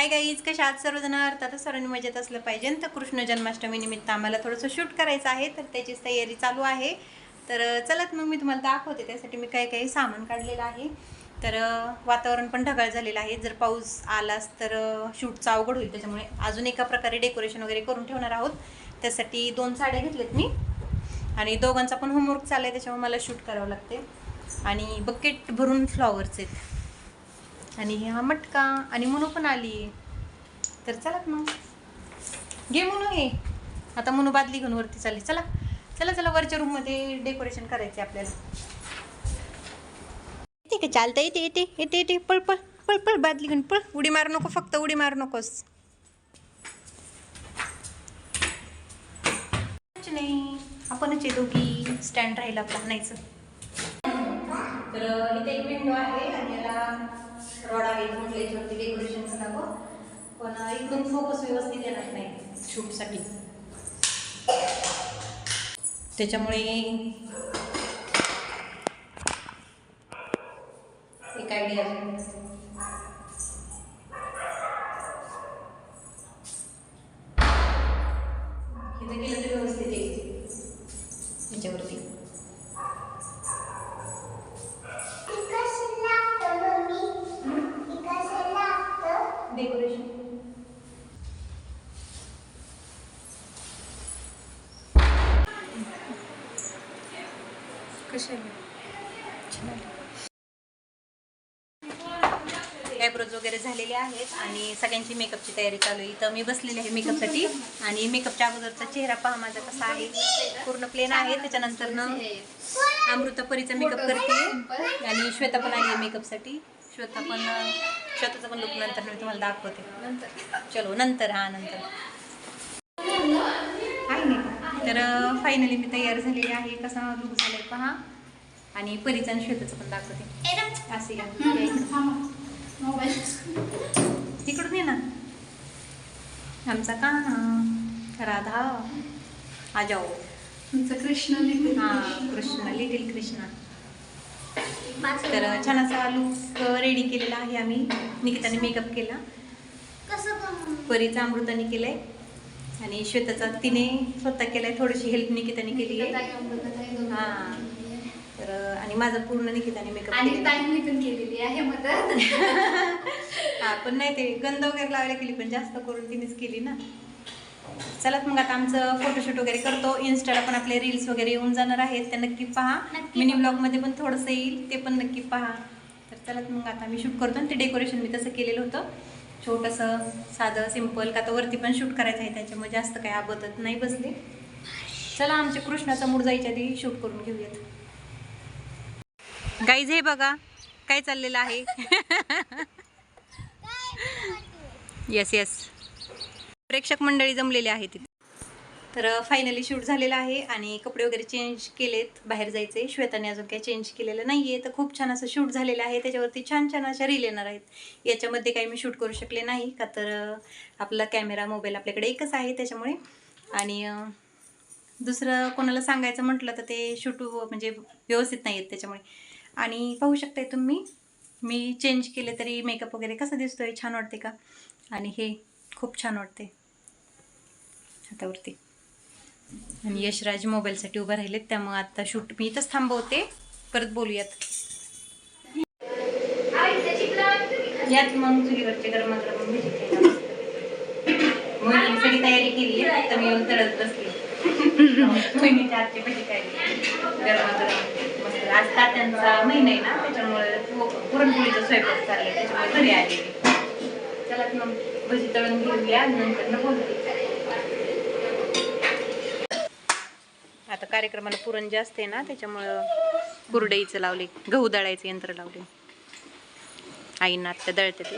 Hi guys कशा आज सर्वजण? अर्थात सर्वांनी मजेत असलं पाहिजे. तर कृष्ण जन्माष्टमी निमित्त आम्हाला थोडंसं शूट करायचं आहे. तर त्याचीच तयारी चालू आहे. तर चलत मग मी तुम्हाला दाखवते. त्यासाठी मी काही काही सामान काढलेलं आहे. तर वातावरण पण ढगाळ झालेलं आहे. जर पाऊस आलाच तर शूटचा अवघड होईल. त्याच्यामुळे अजून एका प्रकारे डेकोरेशन वगैरे करून ठेवणार आहोत. त्यासाठी दोन साड्या घेतल्यात मी. आणि दोघांचा पण होमवर्क चालला आहे. त्याच्यामुळे मला शूट करावं लागते. आणि बकेट भरून फ्लॉवर्स आहेत. आणि हा मटका आणि मुनू पण आली. तर चला मग. घे मुनू हे. आता मुनू बादली घेऊन वरती चालली. चला. चला चला वरच्या रूममध्ये डेकोरेशन करायचे आपल्याला. येते का चालतं येते येते येते येते. पळ पळ पळ पळ बादली घेऊन पळ. उडी मारू नको फक्त उडी मारू नकोस. नाही. आपणच येतो की स्टँड राहिला आपला आणायचं तर इथे एक विंडो आहे आणि याला रॉड आहे म्हटलं याच्यावरती डेकोरेशन करावं पण इकडून फोकस व्यवस्थित येणार नाही. शूटसाठी. त्याच्यामुळे एक आयडिया गेलं तर व्यवस्थित येईल. याच्यावरती ॲब्रोज वगैरे झालेले आहेत आणि सगळ्यांची मेकअपची तयारी चालू आहे. तर मी बसलेली आहे मेकअपसाठी आणि मेकअपच्या अगोदरचा चेहरा पहा माझा कसा आहे. पूर्ण प्लेन आहे. त्याच्यानंतर न अमृता परीचा मेकअप करते. आणि श्वेता पण आहे मेकअपसाठी श्वेता पण श्वेताचा पण लुक नंतर मी तुम्हाला दाखवते. चलो नंतर. हा नंतर? तर फायनली मी तयार झालेली आहे. कसा लुक झालाय पहा. आणि परीचा आणि श्वेताचं पण दाखवते. असे. तिकडून ये ना. आमचा कान्हा राधा. आ जाओ कृष्ण हा कृष्ण. लिटिल कृष्णा. तर छान असा लुक रेडी केलेला आहे आम्ही. निकिताने मेकअप केला. परीचा अमृताने केलाय. आणि श्वेताचा तिने स्वतः केलाय थोडीशी हेल्प निकिताने केली आहे. हा. तर आणि माझा पूर्ण निकिताने मेकअप आणि. ताईंनी पण केलेली आहे मदत. हा पण नाही ते गंध वगैरे लावायला केली पण जास्त करून तिनेच केली ना. चला मग आता आमचं फोटोशूट वगैरे करतो. इन्स्टाला पण आपले रील्स वगैरे येऊन जाणार आहेत त्या नक्की पहा. मिनी. ब्लॉगमध्ये पण थोडंसं येईल ते पण नक्की पहा. तर चला मग आता मी शूट करतो आणि ते डेकोरेशन मी तसं केलेलं होतं. छोटंसं साधं सिंपल का तर वरती पण शूट करायचं आहे त्याच्यामुळे जास्त काय आबदत नाही बसली. चला आमच्या कृष्णाचा मूड जायच्या आधी शूट करून घेऊयात. गाईज हे बघा काय चाललेलं आहे? येस येस प्रेक्षक मंडळी जमलेली आहे तिथे तर फायनली शूट झालेलं आहे आणि कपडे वगैरे चेंज केलेत बाहेर जायचे. श्वेताने अजून काही चेंज केलेलं नाही आहे तर खूप छान असं शूट झालेलं आहे. त्याच्यावरती छान छान अशा रील येणार आहेत. याच्यामध्ये काही मी शूट करू शकले नाही. का तर आपला कॅमेरा मोबाईल आपल्याकडे एकच आहे त्याच्यामुळे. आणि दुसरं कोणाला सांगायचं म्हटलं तर ते शूट म्हणजे व्यवस्थित नाही आहेत त्याच्यामुळे. आणि पाहू शकताय तुम्ही मी चेंज केले तरी मेकअप वगैरे कसं दिसतोय? छान वाटते का? आणि हे खूप छान वाटते हातावरती. आणि यशराज मोबाईलसाठी उभं राहिलेत त्यामुळे आता शूट मी इथंच थांबवते. परत बोलूयात. यात मग चुलीवरचे गरमागरम भजी खायला मस्त. सगळी तयारी केली आहे तर मी येऊन तळत बसली. महिन्याच्या आजची भजी खायली गरमागरम मस्त. आज तात्यांचा महिना आहे ना त्याच्यामुळे पुरणपोळीचा स्वयंपाक चालला त्याच्यामुळे घरी आलेली. चला मग भजी तळून घेऊया नंतर बोलते कार्यक्रमाला पुरण जास्त आहे ना त्याच्यामुळं कुरडईचं लावले गहू दळायचं यंत्र लावले. आईंना आत्ता दळते ते.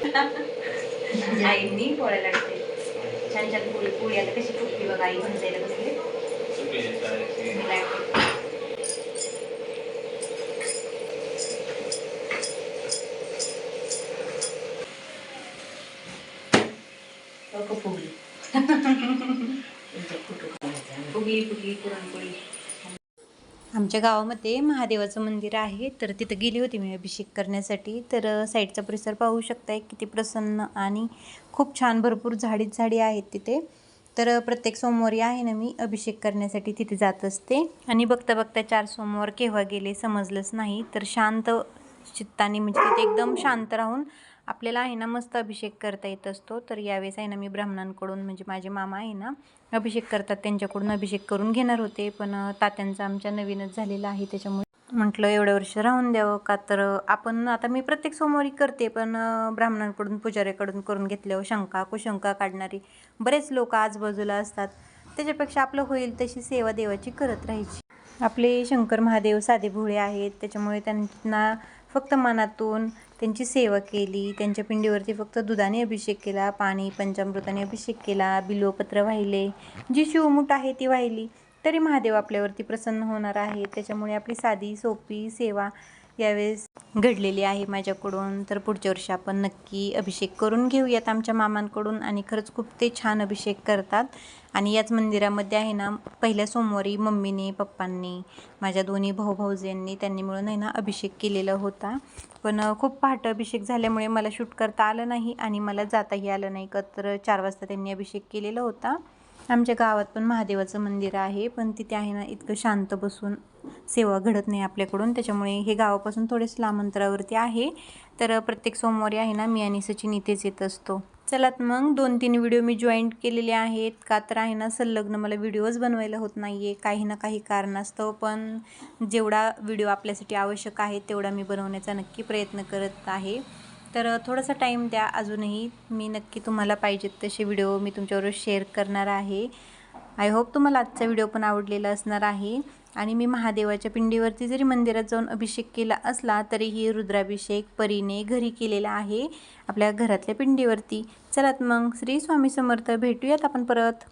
आईनी आईंनी पोळ्या लागते छान छान पोळी पोळी आता कशी फुटली बघा आई म्हणते बसले मी लाटते. फुगली कुठली कुठली पुरणपोळी? आमच्या गावामध्ये महादेवाचं मंदिर आहे. तर तिथं गेली होती मी अभिषेक करण्यासाठी. तर साईडचा परिसर पाहू शकताय किती प्रसन्न आणि खूप छान भरपूर झाडीच झाडी आहेत तिथे. तर प्रत्येक सोमवारी आहे ना मी अभिषेक करण्यासाठी तिथे जात असते. आणि बघता बघता चार सोमवार केव्हा गेले समजलंच नाही. तर शांत चित्ताने म्हणजे तिथे एकदम शांत राहून आपल्याला आहे ना मस्त अभिषेक करता येत असतो. तर यावेळेस आहे ना मी ब्राह्मणांकडून म्हणजे माझे मामा आहे ना अभिषेक करतात. त्यांच्याकडून अभिषेक करून घेणार होते. पण तात्यांचा आमच्या नवीनच झालेला आहे. त्याच्यामुळे म्हटलं एवढं वर्ष राहून द्यावं का? तर आपण आता मी प्रत्येक सोमवारी करते. पण ब्राह्मणांकडून पुजाऱ्याकडून करून घेतल्यावर शंका कुशंका काढणारी बरेच लोक आजूबाजूला असतात. त्याच्यापेक्षा आपलं होईल तशी सेवा देवाची करत राहायची. आपले शंकर महादेव साधे भोळे आहेत. त्याच्यामुळे त्यांना फक्त मनातून त्यांची सेवा केली त्यांच्या पिंडीवरती फक्त दुधाने अभिषेक केला पाणी पंचामृताने अभिषेक केला बिलोपत्र वाहिले जी शिवमूठ आहे ती वाहिली तरी महादेव आपल्यावरती प्रसन्न होणार आहे. त्याच्यामुळे आपली साधी सोपी सेवा यावेळेस घडलेली आहे माझ्याकडून. तर पुढच्या वर्षी आपण नक्की अभिषेक करून घेऊयात आमच्या मामांकडून आणि खरंच खूप ते छान अभिषेक करतात. आणि याच मंदिरामध्ये आहे ना पहिल्या सोमवारी मम्मीने पप्पांनी माझ्या दोन्ही भाऊ भाऊजींनी त्यांनी मिळून आहे ना अभिषेक केलेला होता. पण खूप पहाटं अभिषेक झाल्यामुळे मला शूट करता आलं नाही आणि मला जाताही आलं नाही. का तर चार वाजता त्यांनी अभिषेक केलेला होता. आमच्या गावात पण महादेवाचं मंदिर आहे पण तिथे आहे ना इतकं शांत बसून सेवा घडत नाही आपल्याकडून. त्याच्यामुळे हे गावापासून थोडेच लांब अंतरावरती आहे. तर प्रत्येक सोमवारी आहे ना मी आणि सचिन इथेच येत असतो. चलात मग दोन तीन व्हिडिओ मी जॉईंट केलेले आहेत. का तर आहे ना संलग्न मला व्हिडिओज बनवायला होत नाही आहे काही ना काही कारणास्तव पण जेवढा व्हिडिओ आपल्यासाठी आवश्यक आहे तेवढा मी बनवण्याचा नक्की प्रयत्न करत आहे. तर थोडासा टाईम द्या. अजूनही मी नक्की तुम्हाला पाहिजेत तसे व्हिडिओ मी तुमच्याबरोबर शेअर करणार आहे. आय होप तुम्हाला आजचा व्हिडिओ पण आवडलेला असणार आहे. आणि मी महादेवाच्या पिंडीवरती जरी मंदिरात जाऊन अभिषेक केला असला तरीही रुद्राभिषेक परीने घरी केलेला आहे आपल्या घरातल्या पिंडीवरती. चलात मग श्री स्वामी समर्थ भेटूयात आपण परत.